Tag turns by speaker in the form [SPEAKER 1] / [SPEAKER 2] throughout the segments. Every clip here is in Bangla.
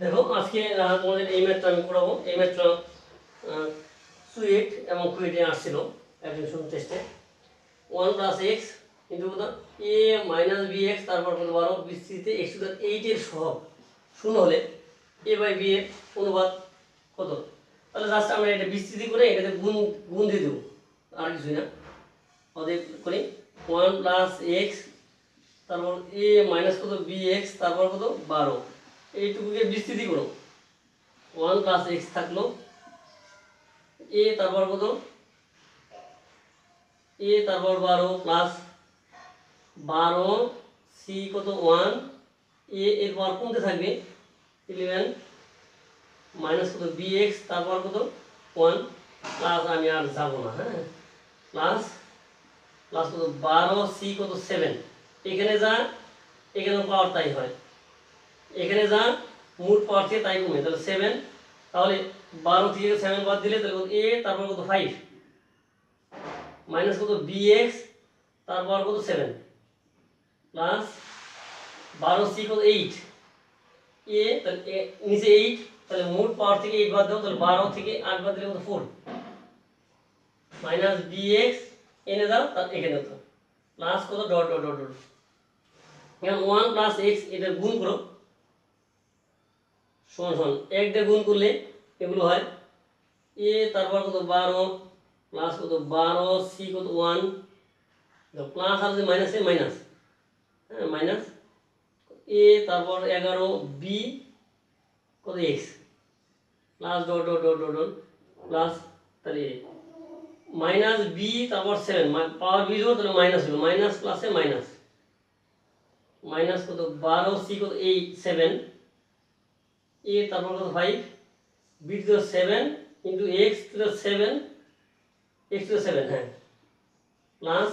[SPEAKER 1] দেখো, আজকে তোমাদের এই ম্যাথটা আমি করাবো। এই ম্যাথটা সুইট এবং কুইটে আসছিল অ্যাডমিশন টেস্টে ওয়ান প্লাস এক্স কিন্তু এ মাইনাস বি এক্স তারপর কত বারো বিস্তৃতিতে এক্স টু এইটের সহগ। শূন্য হলে এ বাই বি এর অনুপাত কত? তাহলে জাস্ট আমরা এটা বিস্তৃতি করে এটাতে গুণ গুণ দিয়ে দেবো। আর কিছুই না। অতএব করি ওয়ান প্লাস এক্স তারপর এ মাইনাস কত? বি এক্স তারপর কত? বারো। এইটুকুকে বিস্তৃতি করো। ওয়ান প্লাস এক্স থাকল। এ তারপর কত? এ তারপর বারো প্লাস বারো সি কত? ওয়ান এ এর পর কোনতে থাকবে? ইলেভেন মাইনাস কত? বি এক্স তারপর কত? ওয়ান প্লাস আমি আর যাব না হ্যাঁ? প্লাস প্লাস কত? বারো সি কত? সেভেন এখানে যা এখানে পাওয়ার তাই হয়। এখানে যা মোট পাওয়ার থেকে তাই কমে। তাহলে সেভেন তাহলে বারো থেকে সেভেন বাদ দিলে তাহলে এ তারপর কত? ফাইভ মাইনাস কত? বি এক্স তারপর কত? সেভেন প্লাস বারো সি কত? এইট এ তাহলে নিচে এইট তাহলে মোট পাওয়ার থেকে এইট বাদ দেবো তাহলে বারো থেকে আট বাদ দিলে কত? ফোর মাইনাস বি এক্স এনে দাও তার এখানে তো প্লাস কত? Dot dot dot dot one plus x এটা গুণ করো। সমান সমান এক দিয়ে গুণ করলে এগুলো হয় এ, তারপর কত? বারো প্লাস কত? বারো সি কত? ওয়ান প্লাস আর যে মাইনাস এ মাইনাস হ্যাঁ মাইনাস এ, তারপর এগারো বি কত? X plus dot dot dot dot dot plus তাহলে মাইনাস বি তারপর সেভেন পাওয়ার বি জোর তাহলে মাইনাস হলো। মাইনাস প্লাসে মাইনাস মাইনাস কত? বারো সি কত? এইট সেভেন এ তারপর five b two seven into x two seven x two seven হ্যাঁ। প্লাস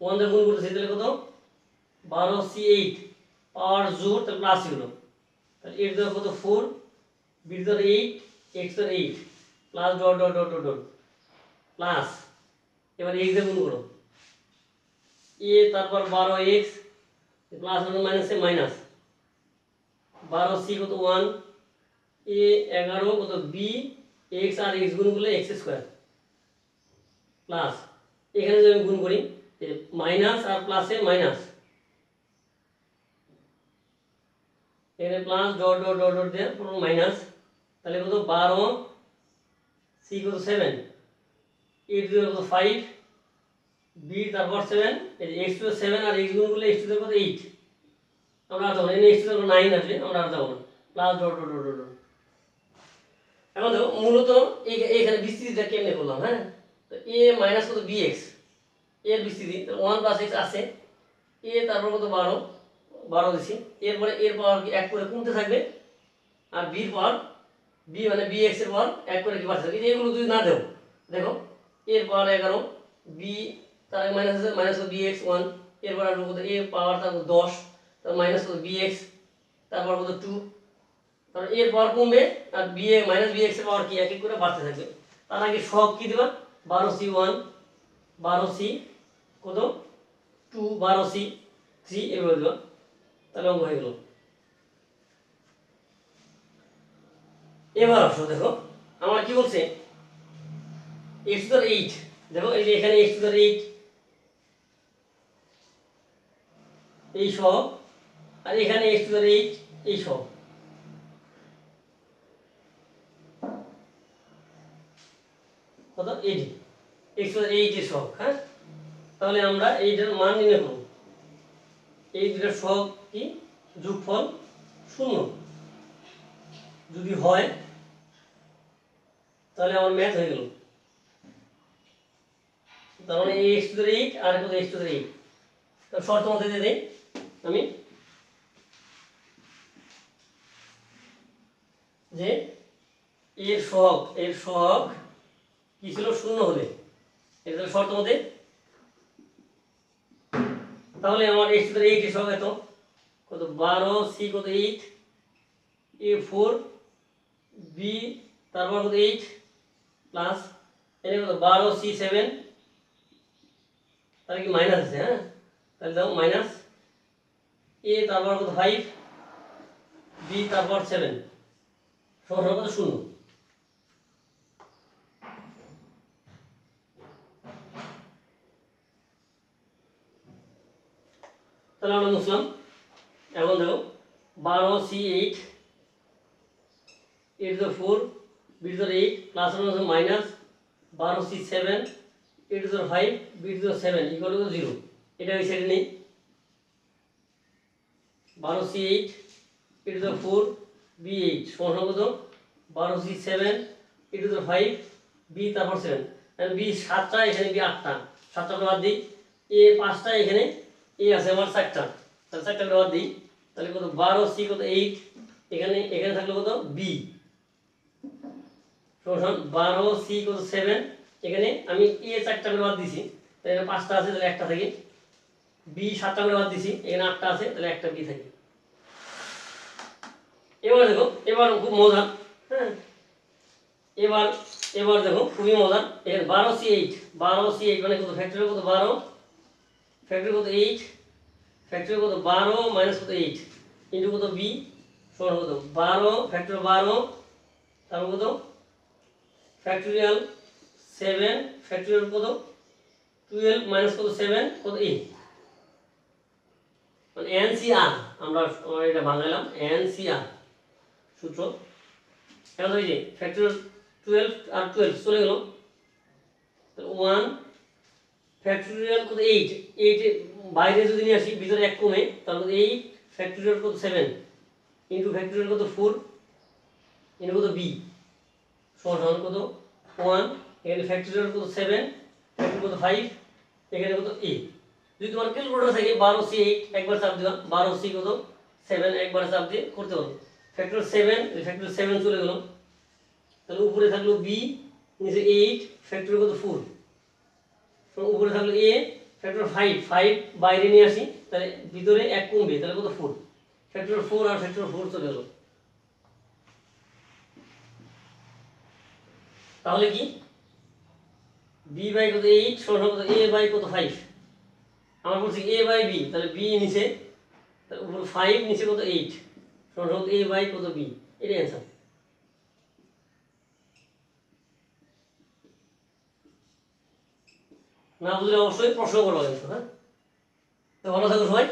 [SPEAKER 1] ওয়ান দিয়ে গুণ করতেছি, তাহলে কত? বারো সি এইট পাওয়ার জোর, তাহলে প্লাস হলো তাহলে এইট দেওয়া কত? Four b two eight x two eight plus dot dot dot dot dot plus এবার এক্স দিয়ে গুণ করো। এ তারপর বারো এক্স প্লাস মাইনাসে মাইনাস বারো সি কত ওয়ান? এ এগারো কত বি? এক্স আর এক্স গুণ করলে এক্স স্কোয়ার। প্লাস, এখানে যদি আমি গুণ করি মাইনাস আর প্লাসে মাইনাস। এখানে plus dot dot dot dot দিয়ে পুরো মাইনাস। তাহলে কত? বারো। সি কত? সেভেন। এইট জিরো কত? ফাইভ। বি তারপর সেভেন। এক্স টু সেভেন আর এক্স গুণ করলে এক্স টু কত? এইট। আমরা আর যাব না। এক্স টু নাইন আসবে আমরা আর যাব না। Plus dot dot dot dot এখন দেখো, মূলত এইখানে বিস্তৃতিটা কেমনে করলাম হ্যাঁ? তো এ মাইনাস কত? বি এক্সের বিস্তৃতি ওয়ান প্লাস এক্স আছে। এ তারপর কত? বারো। বারো দিছি। এরপরে এর পাওয়ার কি এক করে কমতে থাকবে? আর বির পাওয়ার বি মানে বি এক্সের পাওয়ার এক করে কি বাড়তে থাকবে? এগুলো যদি না দেও, দেখো এর পাওয়ার এগারো বি তার minus minus b x one এরপর আর কত? এ পাওয়ার তারপর দশ। তার মাইনাস কত বি এক্স তারপর কত টু তারপর এর পাওয়ার কমবে, আর বি এ মাইনাস বি এক্সের পাওয়ার কি? এক এক করে বাড়তে থাকবে। তার আগে সব কি দেবা? বারো সি ওয়ান বারো সি কত? টু বারো সি থ্রি এভাবে দেবা। তাহলে অঙ্ক হয়ে গেল। এবার আসো, দেখো। আমার কি বলছে? এক্স টু এইট দেখো, এই যে এখানে এক্স টু এইট এই সহ আর এখানে এক্স টু এইচ এই সহ কত? এইটি এক্স টু এইট এর সহগ হ্যাঁ? তাহলে আমরা এইটার মান নির্ণয় করব এই দুটার সহগ কি? যোগফল শূন্য। যদি হয়, তাহলে আমার ম্যাথ হয়ে গেল। তার মানে এক্স টু এইট আর কত এক্স টু এইট শর্ত মধ্যে দিয়ে দিই। আমি যে এর সহগ এর সহগ কি ছিল? শূন্য হলে। এটা শর্ত মধ্যে তাহলে আমার এক্স টু এইট সহগ এত। কত বারো সি কত এইট এ ফোর বি তারপর কত এইট প্লাস এর কত বারো সি সেভেন তাহলে কি মাইনাস আছে হ্যাঁ? তাহলে দাও মাইনাস এ তারপর কত ফাইভ বি তারপর সেভেন সমান সমান কত তাহলে আমরা বুঝলাম এখন দেখো, বারো, C, eight eight two four b two eight plus minus বারো, C seven eight two five b two seven equal to zero এটা ওই সাইডে নেই। বারো, C eight eight two four b eight সমান কত? বারো C seven eight two five b তারপর সেভেন বি সাতটা, এখানে বি আটটা। সাতটা বাদ দিই। এ পাঁচটা, এখানে এ আছে আমার চারটা। তাহলে চারটা বাদ দিই। তাহলে কত? বারো সি কত? এইট এখানে এখানে থাকল কত? বি সমান বারো সি কত? সেভেন এখানে আমি এ চারটা করে বাদ দিছি। তাহলে পাঁচটা আছে, তাহলে একটা থাকে। বি সাতটা করে বাদ দিছি। এখানে আটটা আছে, তাহলে একটা বি থাকে। এবার দেখো, এবার খুব মজার। হ্যাঁ। এবার এবার দেখো, খুবই মজার। এখানে বারো সি এইট বারো সি এইট মানে কত? ফ্যাক্টরি কত? বারো। ফ্যাক্টরি কত? এইট ফ্যাক্টরি কত? বারো মাইনাস কত? এইট ইন্টু কত? বি সমান কত? বারো। ফ্যাক্টরি বারো। তারপর কত? ফ্যাক্টরিয়াল সেভেন ফ্যাক্টরিয়াল কত? টুয়েলভ মাইনাস কত? সেভেন কত? এ মানে এনসিআর আমরা এটা বাংলাইলাম এনসিআর সূত্র। এখন ওই যে ফ্যাক্টরিয়াল টুয়েলভ আর টুয়েলভ চলে গেল। ওয়ান ফ্যাক্টরিয়াল কত এইট এইট বাইরে যদি নিয়ে আসি, ভিতরে এক কমে, তাহলে এইট ফ্যাক্টরিয়াল কত সেভেন ইন্টু ফ্যাক্টরিয়াল কত ফোর ইন্টু কত বি সমান কত ওয়ান এখানে ফ্যাক্টরিয়াল কত সেভেন ফ্যাক্টরি কত ফাইভ এখানে কত এ যদি তোমার ক্যালকুলেটর থাকে, বারো সি এইট একবার চাপ দিলাম, বারো সি কত সেভেন একবার চাপ দিয়ে করতে পারো। ফ্যাক্টর সেভেন ফ্যাক্টর সেভেন চলে গেল। তাহলে উপরে থাকল বি নিচে এইট ফ্যাক্টরি কত ফোর উপরে থাকল এ ফ্যাক্টর ফাইভ ফাইভ বাইরে নিয়ে আসি, তাহলে ভিতরে এক কমবে, তাহলে কত ফোর ফ্যাক্টর ফোর আর ফ্যাক্টর ফোর চলে গেল। তাহলে কি? বি বাই কত এইট সমান কত এ বাই কত ফাইভ আমার বলছি এ বাই বি তাহলে বি নিচে উপর ফাইভ নিচে কত এইট কত এ বাই কত বি এটাই অ্যান্সার না বুঝলে অবশ্যই প্রশ্ন করব কিন্তু হ্যাঁ? ভালো থাকো সবাই।